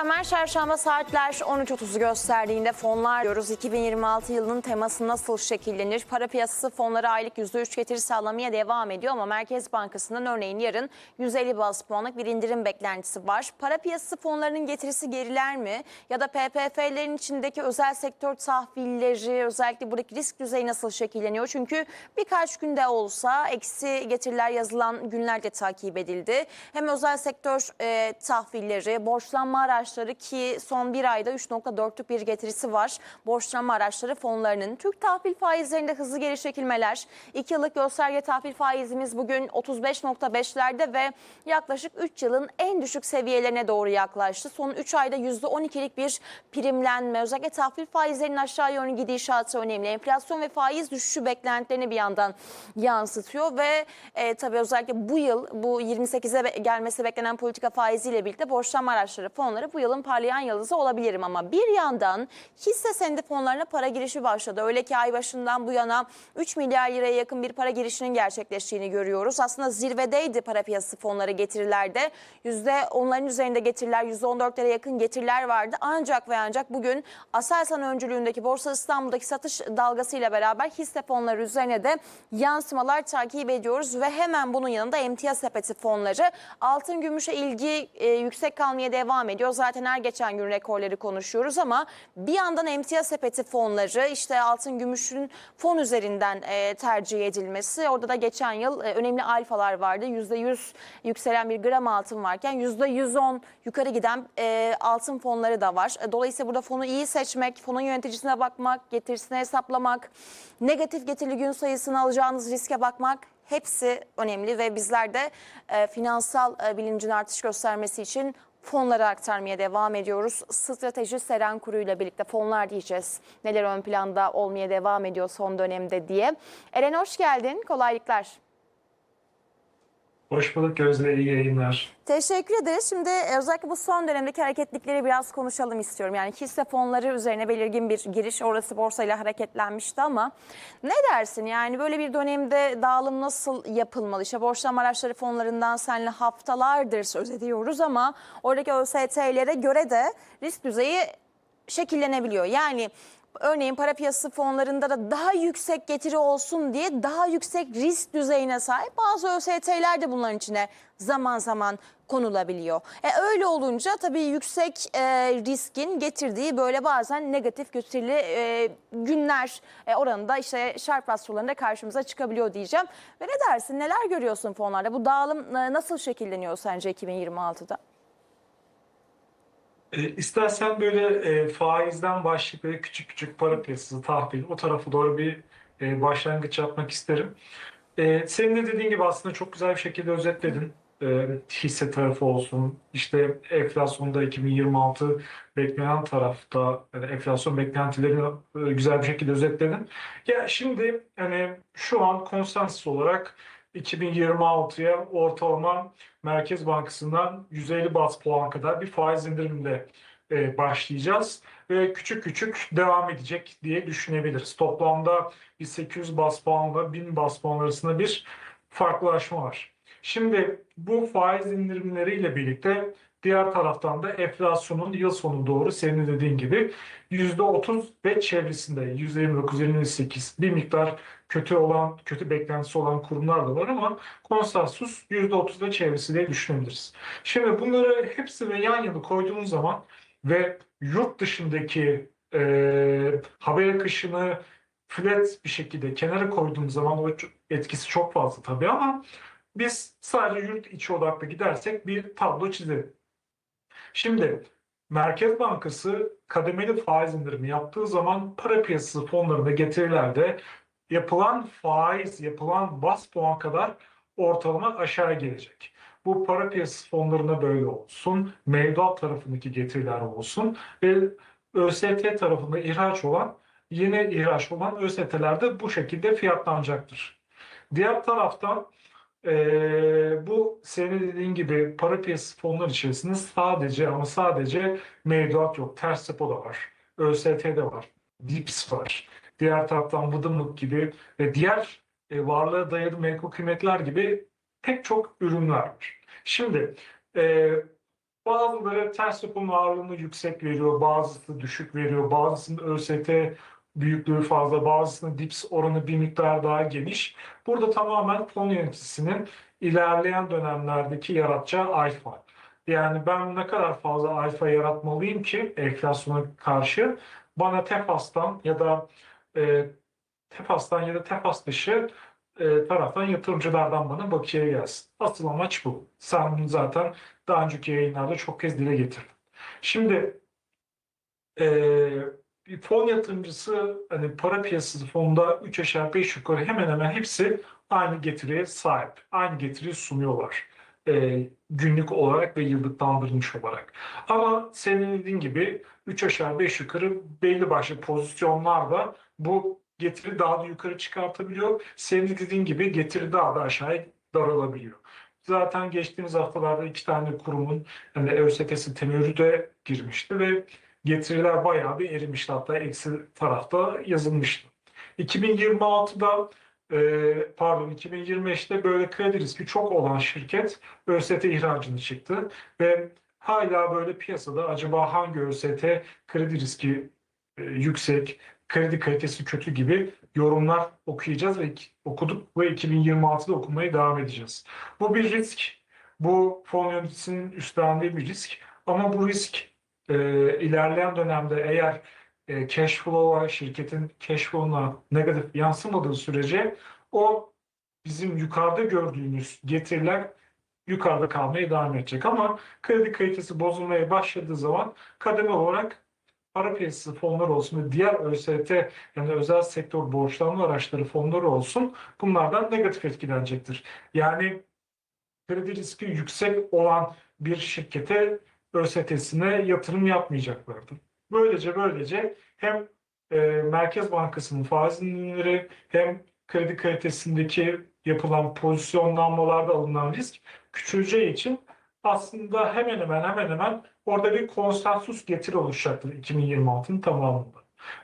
akşamlar. Çarşamba saatler 13.30'u gösterdiğinde fonlar diyoruz. 2026 yılının teması nasıl şekillenir? Para piyasası fonlara aylık %3 getiri sağlamaya devam ediyor ama Merkez Bankası'ndan örneğin yarın 150 bas puanlık bir indirim beklentisi var. Para piyasası fonlarının getirisi geriler mi? Ya da PPF'lerin içindeki özel sektör tahvilleri özellikle buradaki risk düzeyi nasıl şekilleniyor? Çünkü birkaç günde olsa eksi getiriler yazılan günler de takip edildi. Hem özel sektör e, tahvilleri, borçlanma araçları ki son bir ayda 3.4'lük bir getirisi var. Borçlanma araçları fonlarının. Türk tahvil faizlerinde hızlı geri çekilmeler. 2 yıllık gösterge tahvil faizimiz bugün 35.5'lerde ve yaklaşık 3 yılın en düşük seviyelerine doğru yaklaştı. Son 3 ayda %12'lik bir primlenme. Özellikle tahvil faizlerinin aşağı yönlü gidişatı önemli. Enflasyon ve faiz düşüşü beklentilerini bir yandan yansıtıyor ve e, tabii özellikle bu yıl bu 28'e be- gelmesi beklenen politika faiziyle birlikte borçlanma araçları fonları bu yılın parlayan yıldızı olabilirim ama bir yandan hisse senedi fonlarına para girişi başladı. Öyle ki ay başından bu yana 3 milyar liraya yakın bir para girişinin gerçekleştiğini görüyoruz. Aslında zirvedeydi para piyasası fonları getirilerde. Yüzde onların üzerinde getiriler, yüzde 14'lere yakın getiriler vardı. Ancak ve ancak bugün Aselsan öncülüğündeki Borsa İstanbul'daki satış dalgasıyla beraber hisse fonları üzerine de yansımalar takip ediyoruz ve hemen bunun yanında emtia sepeti fonları altın gümüşe ilgi e, yüksek kalmaya devam ediyor. Zaten her geçen gün rekorları konuşuyoruz ama bir yandan emtia sepeti fonları işte altın gümüşün fon üzerinden e, tercih edilmesi. Orada da geçen yıl e, önemli alfalar vardı. %100 yükselen bir gram altın varken %110 yukarı giden e, altın fonları da var. E, Dolayısıyla burada fonu iyi seçmek, fonun yöneticisine bakmak, getirisine hesaplamak, negatif getirili gün sayısını alacağınız riske bakmak hepsi önemli ve bizler de e, finansal e, bilincin artış göstermesi için fonları aktarmaya devam ediyoruz. Strateji Seren Kuru ile birlikte fonlar diyeceğiz. Neler ön planda olmaya devam ediyor son dönemde diye. Eren hoş geldin. Kolaylıklar. Hoş bulduk Gözde, iyi yayınlar. Teşekkür ederiz. Şimdi e, özellikle bu son dönemdeki hareketlikleri biraz konuşalım istiyorum. Yani hisse fonları üzerine belirgin bir giriş orası borsayla hareketlenmişti ama ne dersin? Yani böyle bir dönemde dağılım nasıl yapılmalı? İşte borçlanma araçları fonlarından seninle haftalardır söz ediyoruz ama oradaki ÖST'lere göre de risk düzeyi şekillenebiliyor. Yani örneğin para piyasası fonlarında da daha yüksek getiri olsun diye daha yüksek risk düzeyine sahip bazı ÖST'ler de bunların içine zaman zaman konulabiliyor. E öyle olunca tabii yüksek e, riskin getirdiği böyle bazen negatif gösterili e, günler e, oranında işte şarp rasyolarında karşımıza çıkabiliyor diyeceğim. Ve ne dersin neler görüyorsun fonlarda? Bu dağılım e, nasıl şekilleniyor sence 2026'da? E, istersen böyle e, faizden başlayıp böyle küçük küçük para piyasası, tahvil o tarafa doğru bir e, başlangıç yapmak isterim. E, senin de dediğin gibi aslında çok güzel bir şekilde özetledin. E, hisse tarafı olsun, işte enflasyonda 2026 beklenen tarafta yani enflasyon beklentilerini e, güzel bir şekilde özetledin. Ya şimdi hani şu an konsensus olarak 2026'ya ortalama Merkez Bankası'ndan 150 bas puan kadar bir faiz indirimle e, başlayacağız ve küçük küçük devam edecek diye düşünebiliriz. Toplamda bir 800 bas puanla 1000 bas puan arasında bir farklılaşma var. Şimdi bu faiz indirimleriyle birlikte diğer taraftan da enflasyonun yıl sonu doğru senin de dediğin gibi %30 ve çevresinde %29-28 bir miktar kötü olan, kötü beklentisi olan kurumlar da var ama konsensus %30 ve çevresi diye düşünebiliriz. Şimdi bunları hepsini yan yana koyduğumuz zaman ve yurt dışındaki e, haber akışını flat bir şekilde kenara koyduğumuz zaman o etkisi çok fazla tabii ama biz sadece yurt içi odaklı gidersek bir tablo çizelim. Şimdi Merkez Bankası kademeli faiz indirimi yaptığı zaman para piyasası fonlarında getirilerde yapılan faiz, yapılan bas puan kadar ortalama aşağı gelecek. Bu para piyasası fonlarında böyle olsun, mevduat tarafındaki getiriler olsun ve ÖST tarafında ihraç olan, yeni ihraç olan ÖST'ler de bu şekilde fiyatlanacaktır. Diğer taraftan eee, bu senin dediğin gibi para piyasası fonları içerisinde sadece ama sadece mevduat yok. Ters repo da var. ÖST'de var. DIPS var. Diğer taraftan Vıdımlık gibi ve diğer e, varlığa dayalı menkul kıymetler gibi pek çok ürünler var. Şimdi e, Bazıları ters yapım ağırlığını yüksek veriyor, bazısı düşük veriyor, bazısının ÖST büyüklüğü fazla, bazısının dips oranı bir miktar daha geniş. Burada tamamen fon yöneticisinin ilerleyen dönemlerdeki yaratacağı alfa. Yani ben ne kadar fazla alfa yaratmalıyım ki enflasyona karşı bana TEFAS'tan ya da e, TEFAS'tan ya da TEFAS dışı e, taraftan yatırımcılardan bana bakiye gelsin. Asıl amaç bu. Sen bunu zaten daha önceki yayınlarda çok kez dile getirdin. Şimdi e, bir fon yatırımcısı hani para piyasası fonda 3 aşağı 5 yukarı hemen hemen hepsi aynı getiriye sahip. Aynı getiriyi sunuyorlar. E, günlük olarak ve yıllıklandırılmış olarak. Ama senin dediğin gibi 3 aşağı 5 yukarı belli başlı pozisyonlarda bu getiri daha da yukarı çıkartabiliyor. Senin dediğin gibi getiri daha da aşağıya daralabiliyor. Zaten geçtiğimiz haftalarda iki tane kurumun yani ÖST'si temerrüde girmişti ve getiriler bayağı bir erimişti. Hatta eksi tarafta yazılmıştı. 2026'da e, pardon 2025'te böyle kredi riski çok olan şirket ÖST ihracını çıktı ve hala böyle piyasada acaba hangi ÖST kredi riski e, yüksek, kredi kalitesi kötü gibi yorumlar okuyacağız ve okuduk ve 2026'da okumaya devam edeceğiz. Bu bir risk. Bu fon yöneticisinin üstlendiği bir risk. Ama bu risk e, ilerleyen dönemde eğer e, cash flow'a, şirketin cash flow'una negatif yansımadığı sürece o bizim yukarıda gördüğümüz getiriler yukarıda kalmaya devam edecek. Ama kredi kalitesi bozulmaya başladığı zaman kademe olarak para piyasası fonları olsun ve diğer ÖST yani özel sektör borçlanma araçları fonları olsun bunlardan negatif etkilenecektir. Yani kredi riski yüksek olan bir şirkete ÖST'sine yatırım yapmayacaklardır. Böylece böylece hem e, Merkez Bankası'nın faiz indirimleri hem kredi kalitesindeki yapılan pozisyonlanmalarda alınan risk küçüleceği için aslında hemen hemen hemen hemen orada bir konsensus getiri oluşacaktır 2026'nın tamamında.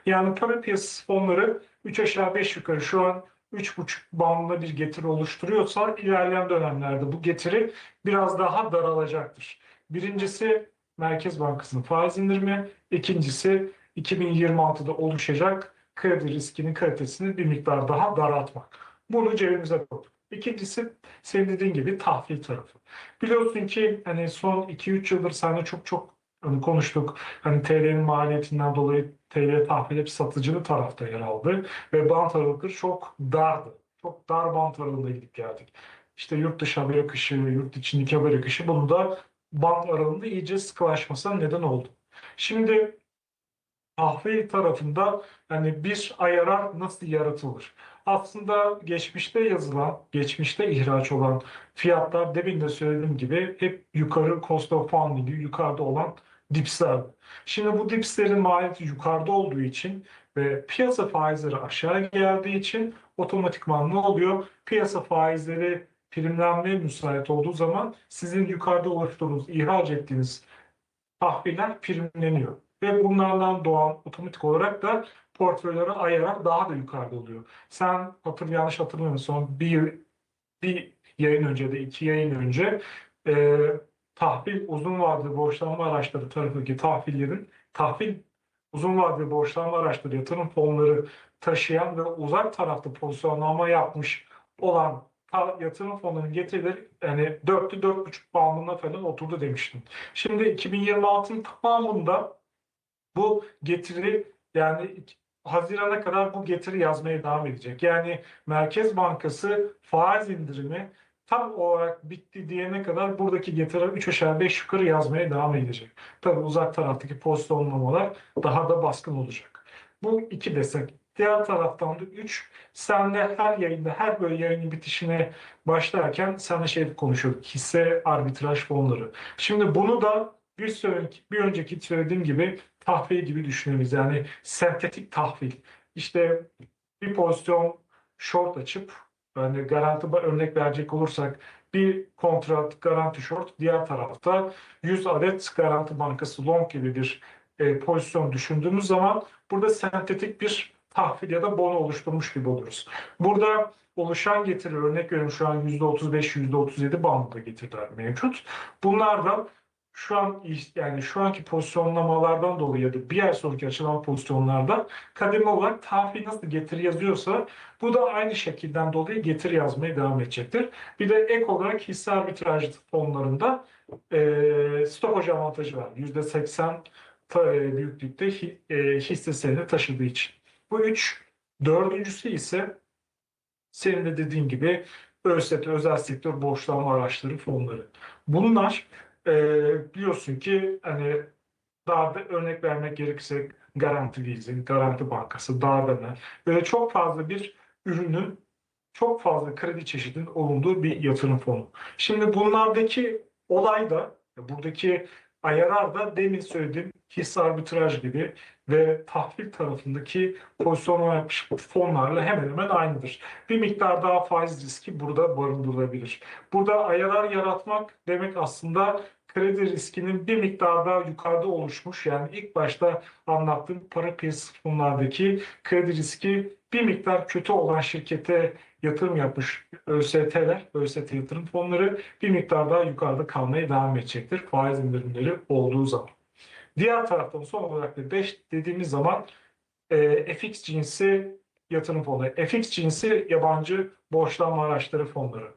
Yani para piyasası fonları 3 aşağı 5 yukarı şu an 3,5 bandında bir getiri oluşturuyorsa ilerleyen dönemlerde bu getiri biraz daha daralacaktır. Birincisi Merkez Bankası'nın faiz indirimi, ikincisi 2026'da oluşacak kredi riskinin kalitesini bir miktar daha daraltmak. Bunu cebimize koyduk. İkincisi senin dediğin gibi tahvil tarafı. Biliyorsun ki hani son 2-3 yıldır seninle çok çok hani konuştuk. Hani TL'nin maliyetinden dolayı TL tahvil hep satıcılı tarafta yer aldı ve bant aralıkları çok dardı. Çok dar bant aralığında gidip geldik. İşte yurt dışı haber akışı, yurt içindeki haber akışı bunu da bant aralığında iyice sıkılaşmasına neden oldu. Şimdi tahvil tarafında yani bir ayarar nasıl yaratılır? Aslında geçmişte yazılan, geçmişte ihraç olan fiyatlar demin de söylediğim gibi hep yukarı cost of funding'i yukarıda olan dipsler. Şimdi bu dipslerin maliyeti yukarıda olduğu için ve piyasa faizleri aşağı geldiği için otomatikman ne oluyor? Piyasa faizleri primlenmeye müsait olduğu zaman sizin yukarıda oluşturduğunuz, ihraç ettiğiniz tahviller primleniyor. Ve bunlardan doğan otomatik olarak da portföylere ayarak daha da yukarıda oluyor. Sen hatır yanlış hatırlamıyorsam bir, bir yayın önce de iki yayın önce e, tahvil uzun vadeli borçlanma araçları tarafındaki tahvillerin tahvil uzun vadeli borçlanma araçları yatırım fonları taşıyan ve uzak tarafta pozisyonlama yapmış olan yatırım fonlarının getirileri yani 4'lü 4,5 bandına falan oturdu demiştim. Şimdi 2026'ın tamamında bu getiri yani Haziran'a kadar bu getiri yazmaya devam edecek. Yani Merkez Bankası faiz indirimi tam olarak bitti diyene kadar buradaki getiri 3 aşağı 5 yukarı yazmaya devam edecek. Tabii uzak taraftaki pozisyonlamalar daha da baskın olacak. Bu iki desek. Diğer taraftan da 3. Senle her yayında, her böyle yayının bitişine başlarken senle şey konuşuyorduk. Hisse arbitraj fonları. Şimdi bunu da bir sonraki, bir önceki söylediğim gibi tahvil gibi düşünüyoruz. Yani sentetik tahvil. İşte bir pozisyon short açıp yani garanti örnek verecek olursak bir kontrat garanti short diğer tarafta 100 adet garanti bankası long gibi bir e, pozisyon düşündüğümüz zaman burada sentetik bir tahvil ya da bono oluşturmuş gibi oluyoruz. Burada oluşan getiri örnek veriyorum şu an %35 %37 bandında getiriler mevcut. Bunlar da şu an yani şu anki pozisyonlamalardan dolayı ya da bir ay sonraki açılan pozisyonlarda kademe olarak tahvil nasıl getiri yazıyorsa bu da aynı şekilden dolayı getiri yazmaya devam edecektir. Bir de ek olarak hisse arbitraj fonlarında e, stopaj avantajı var. %80 ta- e, büyüklükte e, hisse senedi taşıdığı için. Bu üç. Dördüncüsü ise senin de dediğin gibi ÖSET, özel sektör borçlanma araçları fonları. Bunlar e, biliyorsun ki hani daha da örnek vermek gerekirse Garanti Leasing, Garanti Bankası, Dardana böyle çok fazla bir ürünün çok fazla kredi çeşidinin olunduğu bir yatırım fonu. Şimdi bunlardaki olay da buradaki ayarar da demin söylediğim hisse arbitraj gibi ve tahvil tarafındaki pozisyon yapmış fonlarla hemen hemen aynıdır. Bir miktar daha faiz riski burada barındırılabilir. Burada ayarar yaratmak demek aslında kredi riskinin bir miktar daha yukarıda oluşmuş. Yani ilk başta anlattığım para piyasası fonlardaki kredi riski bir miktar kötü olan şirkete yatırım yapmış ÖST'ler, ÖST yatırım fonları bir miktar daha yukarıda kalmaya devam edecektir faiz indirimleri olduğu zaman. Diğer taraftan son olarak da 5 dediğimiz zaman e, FX cinsi yatırım fonları. FX cinsi yabancı borçlanma araçları fonları.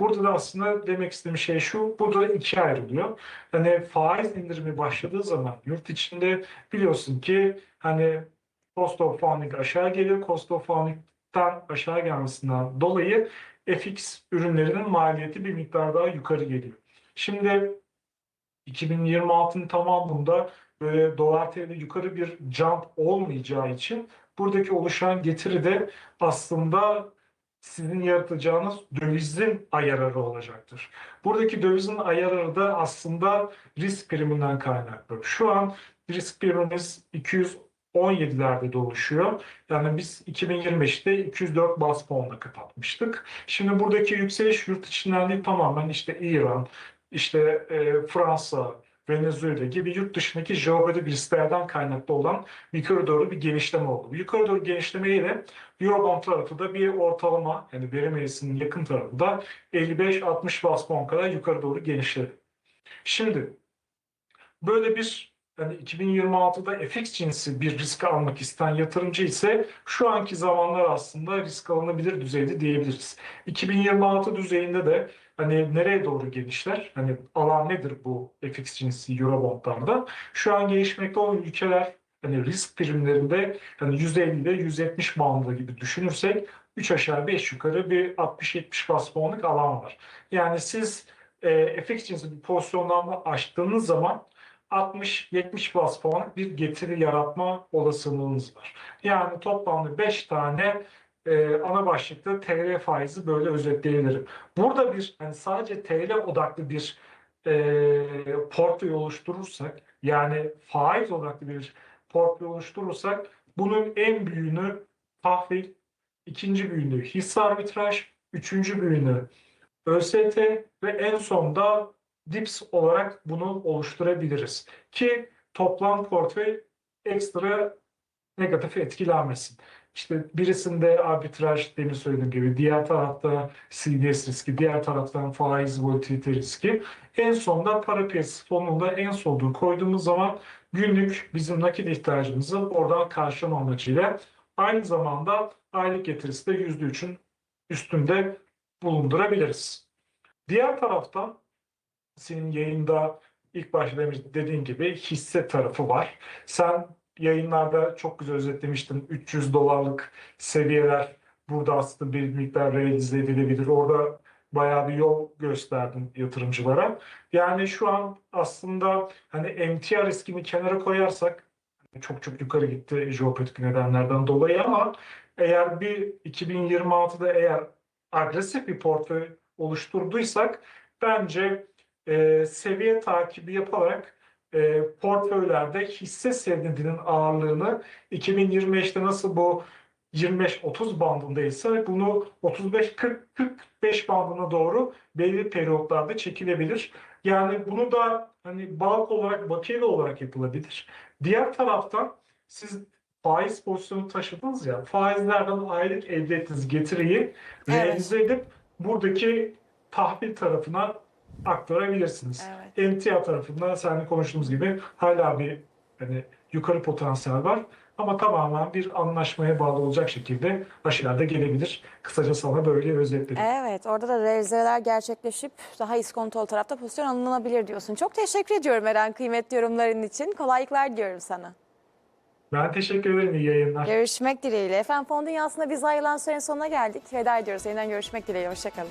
Burada da aslında demek istediğim şey şu, burada da ikiye ayrılıyor. Hani faiz indirimi başladığı zaman yurt içinde biliyorsun ki hani cost of funding aşağı geliyor. Cost of funding'den aşağı gelmesinden dolayı FX ürünlerinin maliyeti bir miktar daha yukarı geliyor. Şimdi 2026'nın tamamında böyle dolar TL yukarı bir jump olmayacağı için buradaki oluşan getiri de aslında sizin yaratacağınız dövizin ayararı olacaktır. Buradaki dövizin ayararı da aslında risk priminden kaynaklı. Şu an risk primimiz 217'lerde dolaşıyor. Yani biz 2025'te 204 bas puanla kapatmıştık. Şimdi buradaki yükseliş yurt içinden değil tamamen işte İran, işte e, Fransa, Venezuela gibi yurt dışındaki jeopolitik risklerden kaynaklı olan yukarı doğru bir genişleme oldu. Yukarı doğru genişlemeyle Eurobond tarafı da bir ortalama yani verim eğrisinin yakın tarafı da 55-60 bas puan kadar yukarı doğru genişledi. Şimdi böyle bir yani 2026'da FX cinsi bir risk almak isteyen yatırımcı ise şu anki zamanlar aslında risk alınabilir düzeyde diyebiliriz. 2026 düzeyinde de hani nereye doğru genişler? Hani alan nedir bu FX cinsi Eurobond'larda? Şu an gelişmekte olan ülkeler hani risk primlerinde hani %50 ile %70 bandı gibi düşünürsek 3 aşağı 5 yukarı bir 60-70 bas puanlık alan var. Yani siz e, FX cinsi bir pozisyondan açtığınız zaman 60-70 bas puanlık bir getiri yaratma olasılığınız var. Yani toplamda 5 tane e, ana başlıkta TL faizi böyle özetleyebilirim. Burada bir hani sadece TL odaklı bir e, portföy oluşturursak yani faiz odaklı bir portföy oluşturursak bunun en büyüğünü tahvil, ikinci büyüğünü hisse arbitraj, üçüncü büyüğünü ÖST ve en sonda DIPS olarak bunu oluşturabiliriz. Ki toplam portföy ekstra negatif etkilenmesin. İşte birisinde arbitraj demin söylediğim gibi, diğer tarafta CDS riski, diğer taraftan faiz volatilite riski. En sonda para piyasası fonunda en sonunu koyduğumuz zaman günlük bizim nakit ihtiyacımızı oradan karşılama amacıyla aynı zamanda aylık getirisi de %3'ün üstünde bulundurabiliriz. Diğer taraftan senin yayında ilk başta dediğin gibi hisse tarafı var. Sen yayınlarda çok güzel özetlemiştin. 300 dolarlık seviyeler burada aslında bir miktar realize edilebilir. Orada bayağı bir yol gösterdin yatırımcılara. Yani şu an aslında hani emtia riskini kenara koyarsak çok çok yukarı gitti jeopolitik nedenlerden dolayı ama eğer bir 2026'da eğer agresif bir portföy oluşturduysak bence e, seviye takibi yaparak e, portföylerde hisse senedinin ağırlığını 2025'te nasıl bu 25-30 bandındaysa bunu 35-40-45 bandına doğru belli periyotlarda çekilebilir. Yani bunu da hani balk olarak, bakiyeli olarak yapılabilir. Diğer taraftan siz faiz pozisyonu taşıdınız ya, faizlerden aylık elde ettiğiniz getiriyi Evet. realize edip buradaki tahvil tarafına aktarabilirsiniz. Evet. Emtia tarafında seninle konuştuğumuz gibi hala bir hani yukarı potansiyel var. Ama tamamen bir anlaşmaya bağlı olacak şekilde aşağıda gelebilir. Kısaca sana böyle özetledim. Evet, orada da revizeler gerçekleşip daha iskontolu tarafta pozisyon alınabilir diyorsun. Çok teşekkür ediyorum Eren kıymetli yorumların için. Kolaylıklar diliyorum sana. Ben teşekkür ederim. İyi yayınlar. Görüşmek dileğiyle. Efendim Fon Dünyası'nda biz ayrılan sürenin sonuna geldik. Veda ediyoruz. Yeniden görüşmek dileğiyle. Hoşçakalın.